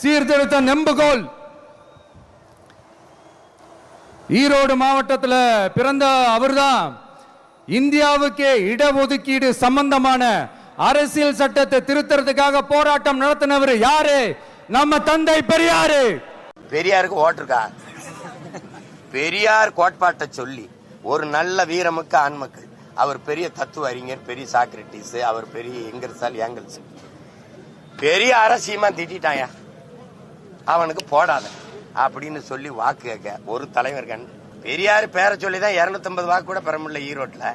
சீர்திருத்த நெம்புகோல். ஈரோடு மாவட்டத்தில் பிறந்த அவர்தான். இந்தியாவுக்கே இடஒதுக்கீடு சம்பந்தமான அரசியல் சட்டத்தை திருத்தறதுக்காக போராட்டம் நடத்தினவர் யாரு? நம்ம தந்தை பெரியாரு. பெரியாருக்கு ஓட்டிருக்கா பெரியார் கோட்பாட்டை சொல்லி ஒரு நல்ல வீரமுக்க ஆண்மக்கள் அவர் பெரிய தத்துவ அறிஞர் பெரிய சாக்ரட்டிஸ் அவர் பெரிய எங்கர்சால் ஏங்கல்ஸ். பெரிய அரசியமா திட்டாயா அவனுக்கு போடாத. அப்படின்னு சொல்லி வாக்கு கேட்க ஒரு தலைவர் கண் பெரியார் பேரை சொல்லி தான் இருநூத்தம்பது வாக்கு கூட பெற முடியல ஈரோட்டில்.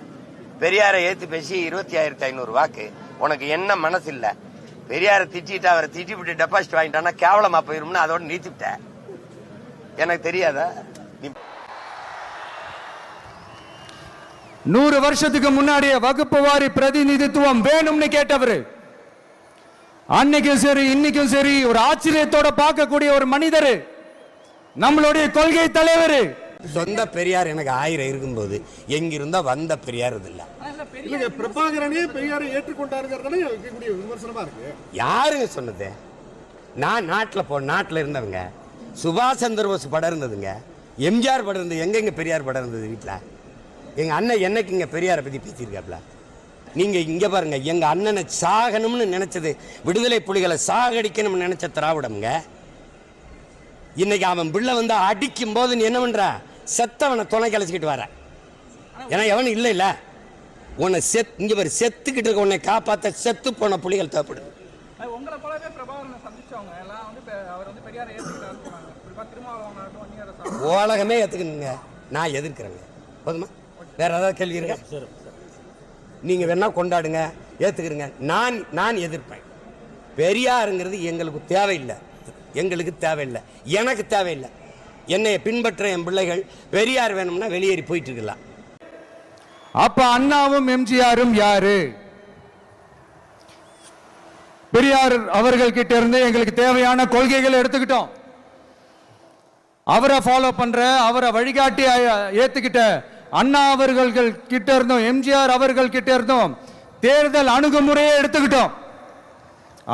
பெரியாரை ஏத்து பேசி இருபத்தி ஆயிரத்தி ஐநூறு வாக்கு. உனக்கு என்ன மனசு இல்ல பெரியாரை திட்டிட்டு அவரை திட்டி விட்டு டெபாசிட் வாங்கிட்டான்னா கேவலமா போயிரும்னு அதோட நீத்திவிட்ட எனக்கு தெரியாதா? நீ நூறு வருஷத்துக்கு முன்னாடியே வகுப்பு வாரி பிரதிநிதித்துவம் வேணும்னு கேட்டவர். அன்னைக்கும் சரி இன்னைக்கும் சரி ஒரு ஆச்சரியத்தோட பார்க்கக்கூடிய ஒரு மனிதர் நம்மளுடைய கொள்கை தலைவர். சொந்த பெரியார் எனக்கு ஆயிரம் இருக்கும்போது எங்கிருந்தா வந்த பெரியார் இது இல்ல. இல்லைங்க பிரபாகரனே பெரியாரை ஏற்றுக்கொண்டாருங்கிறதானே இருக்கக்கூடிய விமர்சனமா இருக்கு? யாருங்க சொன்னது? நான் நாட்டில் போ நாட்டில் இருந்தவங்க. சுபாஷ் சந்திர போஸ் படம் இருந்ததுங்க. எம்ஜிஆர் படம் இருந்தது எங்கெங்க பெரியார் படம் இருந்தது வீட்டில் எங்கள் அண்ணன் என்னைக்கு இங்கே பெரியாரை பற்றி பேசியிருக்காப்ல? நீங்கள் இங்கே பாருங்க எங்கள் அண்ணனை சாகணும்னு நினச்சது விடுதலை புலிகளை சாகடிக்கணும்னு நினச்ச திராவிடம்ங்க. இன்னைக்கு அவன் பிள்ளை வந்து அடிக்கும் போது நீ என்ன பண்ற? செத்தவனை துணை கலைச்சிக்கிட்டு வர. ஏன்னா எவனும் இல்லை இல்ல உன்னை செத் இங்க பாரு செத்துக்கிட்டு இருக்க உன்னை காப்பாத்த செத்து போன புலிகள் தேவைப்படுது. அது உங்களை போலவே பிரபாகரனை சந்திச்சவங்க. எல்லாம் வந்து பெ- அவர் வந்து பெரியாரை ஏற்றுக்கிட்டாருன்னு சொன்னாங்க. குறிப்பாக திருமாவளவன் ஆகட்டும் வன்னியரசு உலகமே ஏத்துக்கணுங்க. நான் எதிர்க்கிறேங்க. போதுமா? வேற ஏதாவது கேள்வி இருக்கா? நீங்கள் வேணால் கொண்டாடுங்க ஏத்துக்கிறீங்க நான் நான் எதிர்ப்பேன். பெரியாருங்கிறது எங்களுக்கு தேவையில்லை. எங்களுக்கு தேவையில்லை. எனக்கு தேவையில்லை. என்னை பின்பற்ற என் பிள்ளைகள் பெரியார் வேணும்னா வெளியேறி போயிட்டு இருக்கலாம் அப்ப அண்ணாவும் எம்ஜிஆரும் யாரு? பெரியார் அவர்கள் கிட்ட இருந்து எங்களுக்கு தேவையான கொள்கைகளை எடுத்துக்கிட்டோம். அவரை ஃபாலோ பண்ற அவரை வழிகாட்டி ஏத்துக்கிட்ட அண்ணா அவர்கள் கிட்ட இருந்தோம் எம்ஜிஆர் அவர்கள் கிட்ட இருந்தோம். தேர்தல் அணுகுமுறையை எடுத்துக்கிட்டோம்.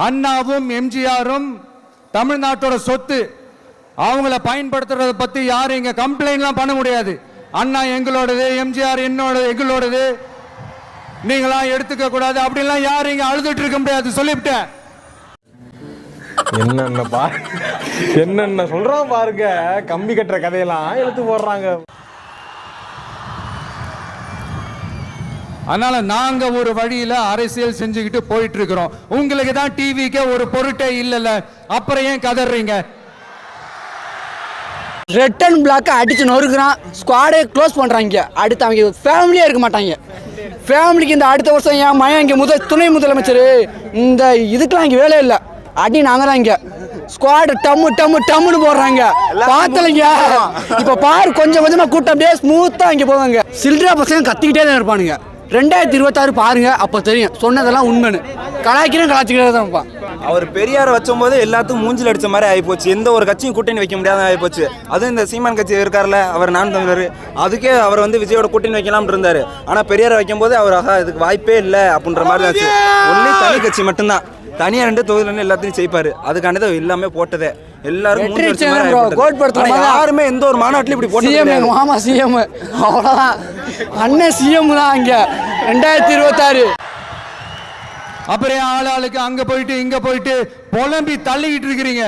அண்ணாவும் எம்ஜிஆரும் தமிழ்நாட்டோட சொத்து அவங்கள பயன்படுத்துறத பத்தி யாரும் இங்க கம்ப்ளைண்ட்லாம் பண்ண முடியாது. அண்ணா எங்களோடது எம்ஜிஆர் என்னோட எங்களோடது. நீங்களாம் எடுத்துக்க கூடாது. அப்படிலாம் யாரும் இங்க அழுதுட்டு இருக்க முடியாது. சொல்லிவிட்டேன். என்னென்ன பா என்னென்ன சொல்றான் பாருங்க. கம்பி கட்டுற கதையெல்லாம் எடுத்து போடுறாங்க. அதனால நாங்க ஒரு வழியில அரசியல் செஞ்சுக்கிட்டு போயிட்டு இருக்கிறோம் உங்களுக்கு தான் டிவிக்கே ஒரு பொருட்டே இல்லைல்ல. அப்புறம் ஏன் கதறீங்க? ரெட் அண்ட் பிளாக்கை அடிச்சு நொறுக்குறான். ஸ்குவாடே க்ளோஸ் பண்ணுறாங்க அடுத்து அவங்க ஃபேமிலியே இருக்க மாட்டாங்க. ஃபேமிலிக்கு இந்த அடுத்த வருஷம் என் மகன் இங்கே முதல் துணை முதலமைச்சர்? இந்த இதுக்கெல்லாம் இங்கே வேலையே இல்லை. அடி நாங்கள் தான் இங்கே. ஸ்குவாடு டம்மு டம்மு டம்முன்னு போடுறாங்க. பார்த்தலைங்க இப்போ பாரு கொஞ்சம் கொஞ்சமாக கூட்டம் அப்படியே ஸ்மூத்தாக இங்கே போவாங்க சில்ட்ரா பசங்க கத்திக்கிட்டே தான் இருப்பானுங்க. ரெண்டாயிரத்தி இருபத்தாறு பாருங்க அப்போ தெரியும். சொன்னதெல்லாம் உண்மைன்னு. கலாய்க்கிறேன் கலாய்ச்சிக்கிட்டே தான் இருப்பான் அவர் பெரியாரை வச்சும்போது எல்லாத்துக்கும் மூஞ்சில் அடிச்ச மாதிரி ஆயிப்போச்சு. எந்த ஒரு கட்சியும் கூட்டணி வைக்க முடியாத ஆயிப்போச்சு. அதுவும் இந்த சீமான் கட்சி இருக்கார்ல அவர் நான் தமிழர். அதுக்கே அவர் வந்து விஜயோட கூட்டணி வைக்கலாம்னு இருந்தாரு. ஆனா பெரியாரை வைக்கும்போது அவர் இதுக்கு வாய்ப்பே இல்லை அப்படின்ற மாதிரி ஆச்சு. ஒன்லி தனி கட்சி மட்டும்தான். தனியா ரெண்டு தொகுதியில எல்லாத்தையும் ஜெயிப்பாரு அதுக்காண்டி தான் எல்லாமே போட்டதே. எல்லாரும். கோட் மாதிரி. யாருமே எந்த ஒரு மாநாட்டிலும் இப்படி கிடையாது. மாமா சிஎம் அவ்வளோதான் அண்ணன் சிஎம் தான் இங்கே ரெண்டாயிரத்தி இருபத்தாறு. அப்புறம் ஆள் ஆளுக்கு அங்க போயிட்டு இங்க போயிட்டு புலம்பி தள்ளிக்கிட்டு இருக்கிறீங்க.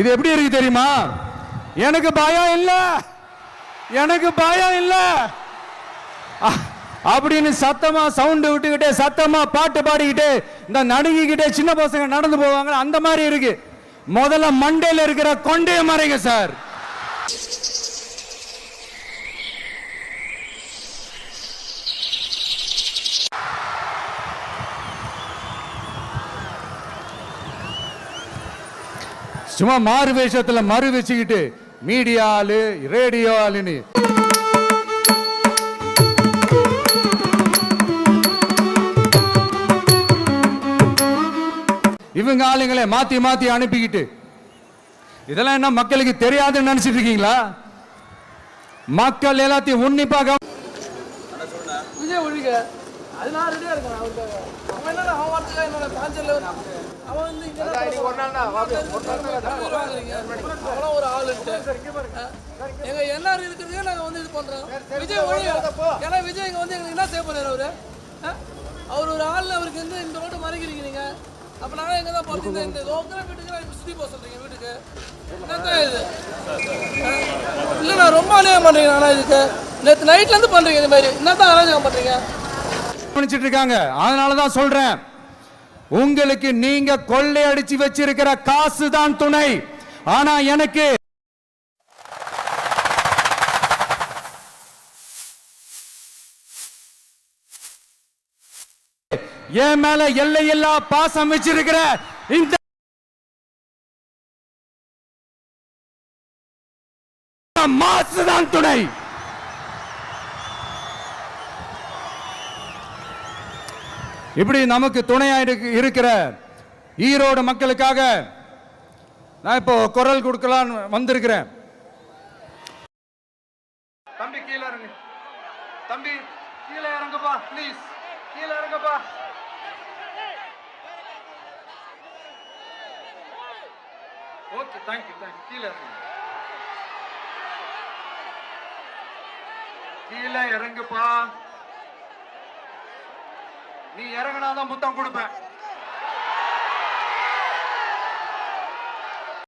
இது எப்படி இருக்கு தெரியுமா? எனக்கு பயம் இல்ல. எனக்கு பயம் இல்ல. அப்படின்னு சத்தமா சவுண்ட் விட்டுக்கிட்டே சத்தமா பாட்டு பாடிக்கிட்டே இந்த நடுங்கிக்கிட்டே சின்ன பசங்க நடந்து போவாங்க அந்த மாதிரி இருக்கு. முதல்ல மண்டையில் இருக்கிற கொண்டைய மறைங்க சார் சும்மா மாறு வேஷத்துல மறு வச்சுக்கிட்டு மீடியா ஆளு ரேடியோ ஆளுன்னு. இவங்க ஆளுங்களை மாத்தி மாத்தி அனுப்பிக்கிட்டு. இதெல்லாம் என்ன மக்களுக்கு தெரியாதுன்னு நினைச்சிட்டு இருக்கீங்களா? மக்கள் எல்லாத்தையும் உன்னிப்பா கவ- விஜய் ஒழிக அதனால ரெடியாக இருக்கான் அவருக்காக அவன் என்ன அவன் வார்த்தைக்காக என்னோட காஞ்சல் அவன் வந்து இங்க தான் ஒரு நாள் தான். வாங்குறீங்க அவெல்லாம் ஒரு ஆளுன்ட்டு எங்க எல்லாரும் இருக்கிறதே நாங்க வந்து இது பண்றோம். விஜய் ஒழி ஏன்னா விஜய் இங்க வந்து எங்களுக்கு என்ன செய்ய போறாரு அவரு? அவர் ஒரு ஆள் அவருக்கு வந்து இந்த ரோட்டு மறைக்கிறீங்க நீங்க. அப்ப நாங்க எங்க தான் போறது? இந்த- இந்த லோக்கல வீட்டுக்கு நான் சுத்தி போக சொல்றீங்க வீட்டுக்கு? என்னதான் இது? ஆ? நான் ரொம்ப அநியாயம் பண்றீங்க ஆனா இதுக்கு. நேற்று நைட்ல இருந்து பண்றீங்க இந்த என்ன தான் அராஜகம் பண்றீங்க? கவனிச்சிட்டு இருக்காங்க. அதனால தான் சொல்கிறேன் உங்களுக்கு நீங்க கொள்ளையடிச்சு வச்சிருக்கிற காசு தான் துணை. ஆனா எனக்கு என் மேல எல்லையில்லா பாசம் வச்சிருக்கிற இந்த மாசு தான் துணை. இப்படி நமக்கு துணையா இருக்கிற ஈரோடு மக்களுக்காக நான் இப்போ குரல் கொடுக்கலான்னு வந்திருக்கிறேன். தம்பி கீழே இறங்கு. தம்பி கீழே இறங்குப்பா ப்ளீஸ் கீழே இறங்குப்பா. ஓகே தேங்க்யூ தேங்க்யூ கீழே இறங்கு. கீழே இறங்குப்பா. நீ இறங்கினாதான் முத்தம் கொடுப்பேன்.